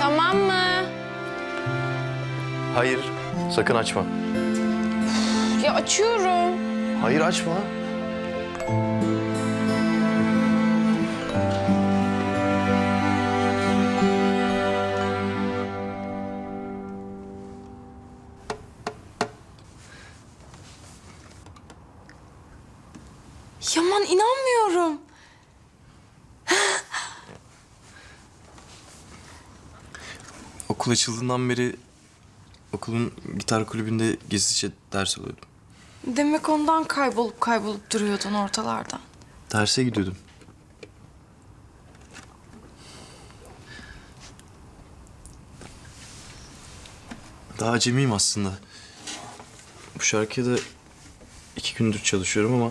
Tamam mı? Hayır, sakın açma. Ya açıyorum. Hayır açma. Yaman inanmıyorum. Okul açıldığından beri okulun gitar kulübünde gizlice ders alıyordum. Demek ondan kaybolup kaybolup duruyordun ortalardan. Derse gidiyordum. Daha acemiyim aslında. Bu şarkıya da iki gündür çalışıyorum ama...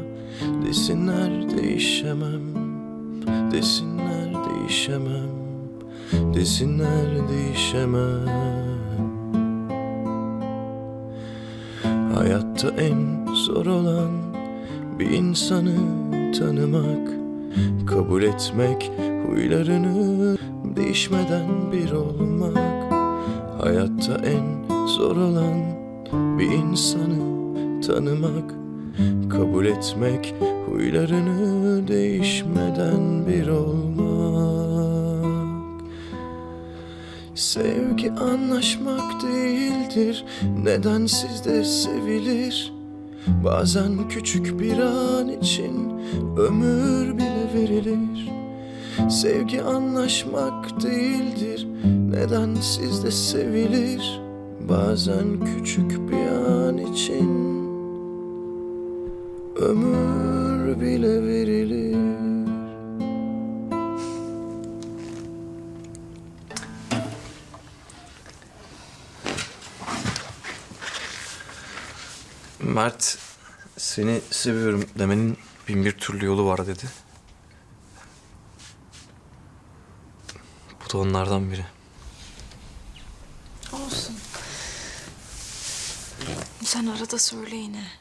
Desinler değişemem. Desinler değişemem. Desinler değişemem. Hayatta en zor olan Bir insanı tanımak Kabul etmek Huylarını değişmeden bir olmak. Hayatta en zor olan Bir insanı tanımak Kabul etmek huylarını değişmeden bir olmak. Sevgi anlaşmak değildir Neden sizde sevilir? Bazen küçük bir an için ömür bile verilir. Sevgi anlaşmak değildir Neden sizde sevilir? Bazen küçük bir an için ömür bile verilir. Mert, seni seviyorum demenin bin bir türlü yolu var dedi. Bu da onlardan biri. Olsun. Sen arada söyle yine.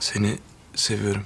Seni seviyorum.